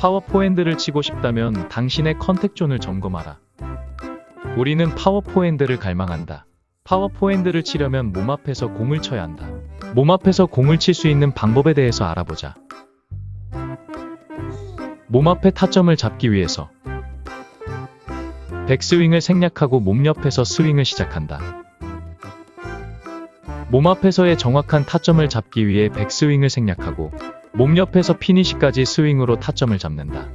파워 포핸드를 치고 싶다면 당신의 컨택존을 점검하라. 우리는 파워 포핸드를 갈망한다. 파워 포핸드를 치려면 몸 앞에서 공을 쳐야 한다. 몸 앞에서 공을 칠 수 있는 방법에 대해서 알아보자. 몸 앞의 타점을 잡기 위해서 백스윙을 생략하고 몸 옆에서 스윙을 시작한다. 몸 앞에서의 정확한 타점을 잡기 위해 백스윙을 생략하고 몸 옆에서 피니시까지 스윙으로 타점을 잡는다.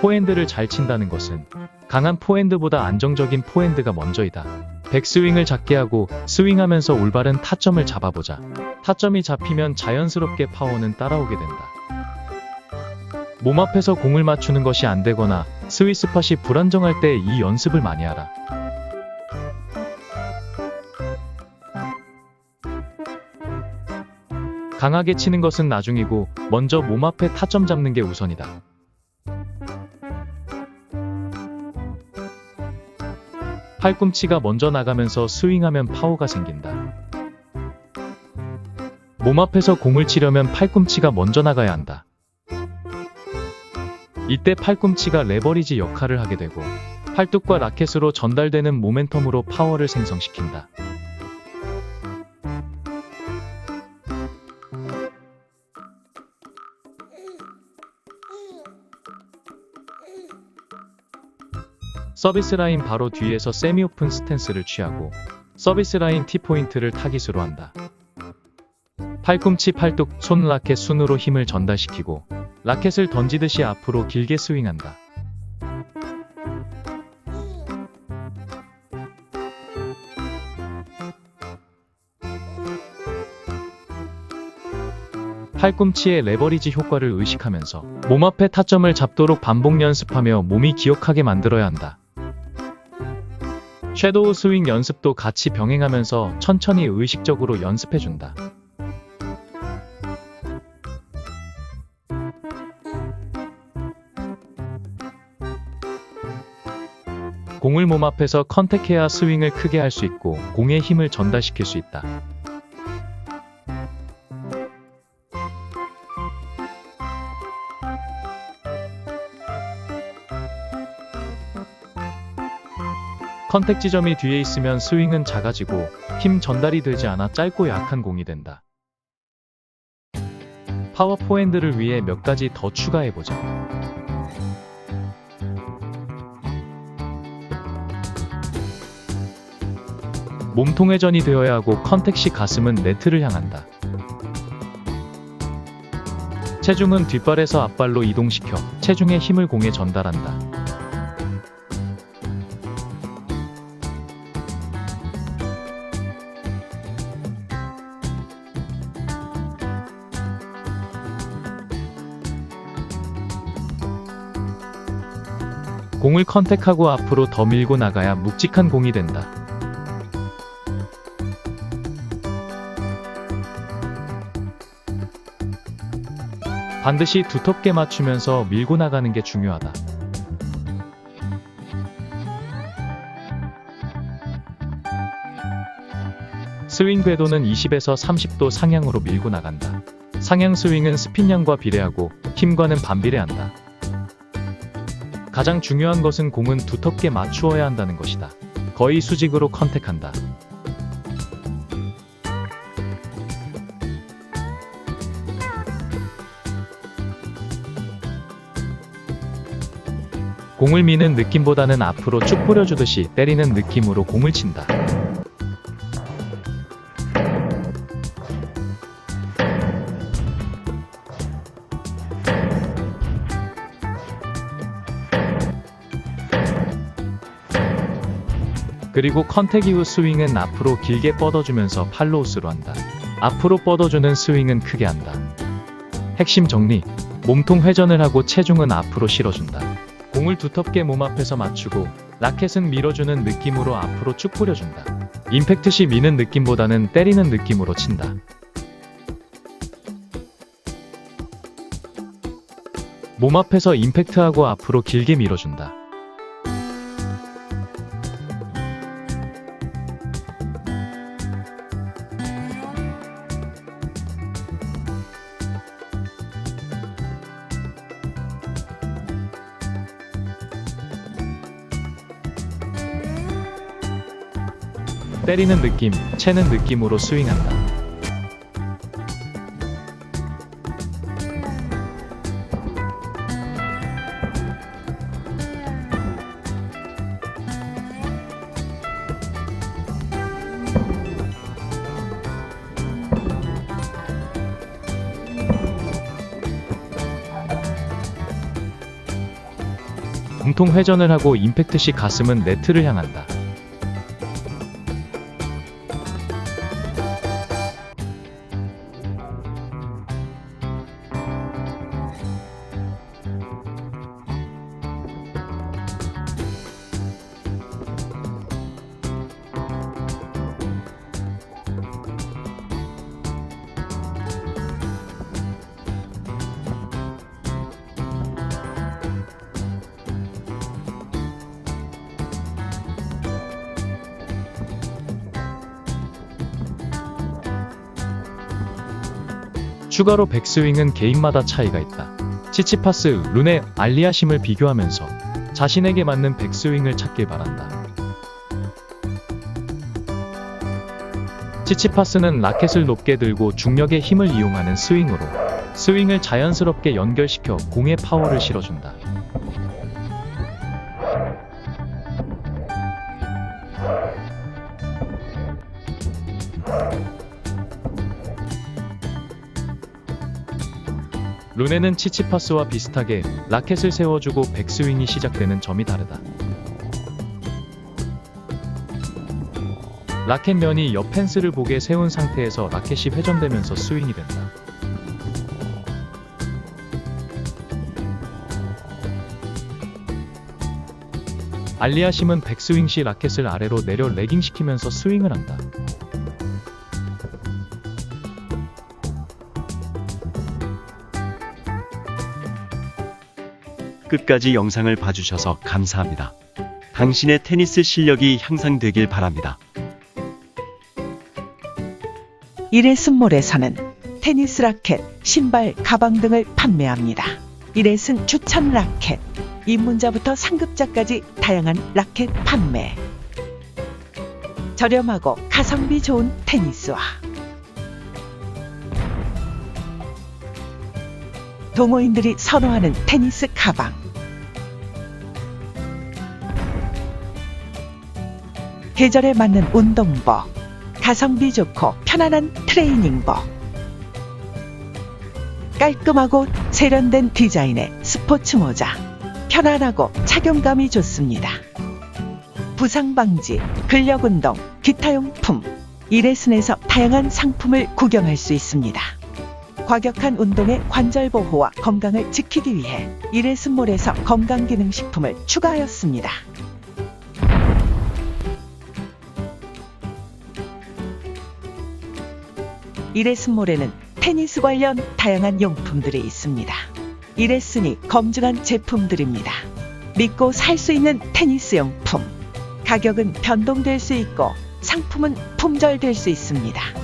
포핸드를 잘 친다는 것은 강한 포핸드보다 안정적인 포핸드가 먼저이다. 백스윙을 작게 하고 스윙하면서 올바른 타점을 잡아보자. 타점이 잡히면 자연스럽게 파워는 따라오게 된다. 몸 앞에서 공을 맞추는 것이 안 되거나 스위스 팟이 불안정할 때 이 연습을 많이 하라. 강하게 치는 것은 나중이고 먼저 몸 앞에 타점 잡는 게 우선이다. 팔꿈치가 먼저 나가면서 스윙하면 파워가 생긴다. 몸 앞에서 공을 치려면 팔꿈치가 먼저 나가야 한다. 이때 팔꿈치가 레버리지 역할을 하게 되고 팔뚝과 라켓으로 전달되는 모멘텀으로 파워를 생성시킨다. 서비스 라인 바로 뒤에서 세미 오픈 스탠스를 취하고 서비스 라인 T포인트를 타깃으로 한다. 팔꿈치 팔뚝 손 라켓 순으로 힘을 전달시키고 라켓을 던지듯이 앞으로 길게 스윙한다. 팔꿈치의 레버리지 효과를 의식하면서 몸 앞에 타점을 잡도록 반복 연습하며 몸이 기억하게 만들어야 한다. 섀도우 스윙 연습도 같이 병행하면서 천천히 의식적으로 연습해준다. 공을 몸 앞에서 컨택해야 스윙을 크게 할 수 있고 공의 힘을 전달시킬 수 있다. 컨택 지점이 뒤에 있으면 스윙은 작아지고 힘 전달이 되지 않아 짧고 약한 공이 된다. 파워 포핸드를 위해 몇 가지 더 추가해보자. 몸통 회전이 되어야 하고 컨택 시 가슴은 네트를 향한다. 체중은 뒷발에서 앞발로 이동시켜 체중의 힘을 공에 전달한다. 공을 컨택하고 앞으로 더 밀고 나가야 묵직한 공이 된다. 반드시 두텁게 맞추면서 밀고 나가는 게 중요하다. 스윙 궤도는 20에서 30도 상향으로 밀고 나간다. 상향 스윙은 스핀량과 비례하고 힘과는 반비례한다. 가장 중요한 것은 공은 두텁게 맞추어야 한다는 것이다. 거의 수직으로 컨택한다. 공을 미는 느낌보다는 앞으로 쭉 뿌려주듯이 때리는 느낌으로 공을 친다. 그리고 컨택 이후 스윙은 앞으로 길게 뻗어주면서 팔로우스로 한다. 앞으로 뻗어주는 스윙은 크게 한다. 핵심 정리. 몸통 회전을 하고 체중은 앞으로 실어준다. 공을 두텁게 몸 앞에서 맞추고 라켓은 밀어주는 느낌으로 앞으로 쭉 뿌려준다. 임팩트 시 미는 느낌보다는 때리는 느낌으로 친다. 몸 앞에서 임팩트하고 앞으로 길게 밀어준다. 때리는 느낌, 채는 느낌으로 스윙한다. 몸통 회전을 하고 임팩트 시 가슴은 네트를 향한다. 추가로 백스윙은 개인마다 차이가 있다. 치치파스, 룬의 알리아심을 비교하면서 자신에게 맞는 백스윙을 찾길 바란다. 치치파스는 라켓을 높게 들고 중력의 힘을 이용하는 스윙으로 스윙을 자연스럽게 연결시켜 공의 파워를 실어준다. 룬에는 치치파스와 비슷하게 라켓을 세워주고 백스윙이 시작되는 점이 다르다. 라켓 면이 옆 펜스를 보게 세운 상태에서 라켓이 회전되면서 스윙이 된다. 알리아심은 백스윙 시 라켓을 아래로 내려 레깅시키면서 스윙을 한다. 끝까지 영상을 봐주셔서 감사합니다. 당신의 테니스 실력이 향상되길 바랍니다. 이레슨몰에서는 테니스 라켓, 신발, 가방 등을 판매합니다. 이레슨 추천 라켓, 입문자부터 상급자까지 다양한 라켓 판매. 저렴하고 가성비 좋은 테니스화. 동호인들이 선호하는 테니스 가방. 계절에 맞는 운동복. 가성비 좋고 편안한 트레이닝복. 깔끔하고 세련된 디자인의 스포츠 모자. 편안하고 착용감이 좋습니다. 부상 방지, 근력 운동, 기타 용품. 이레슨에서 다양한 상품을 구경할 수 있습니다. 과격한 운동의 관절 보호와 건강을 지키기 위해 이레슨몰에서 건강기능식품을 추가하였습니다. 이레슨몰에는 테니스 관련 다양한 용품들이 있습니다. 이레슨이 검증한 제품들입니다. 믿고 살 수 있는 테니스 용품. 가격은 변동될 수 있고 상품은 품절될 수 있습니다.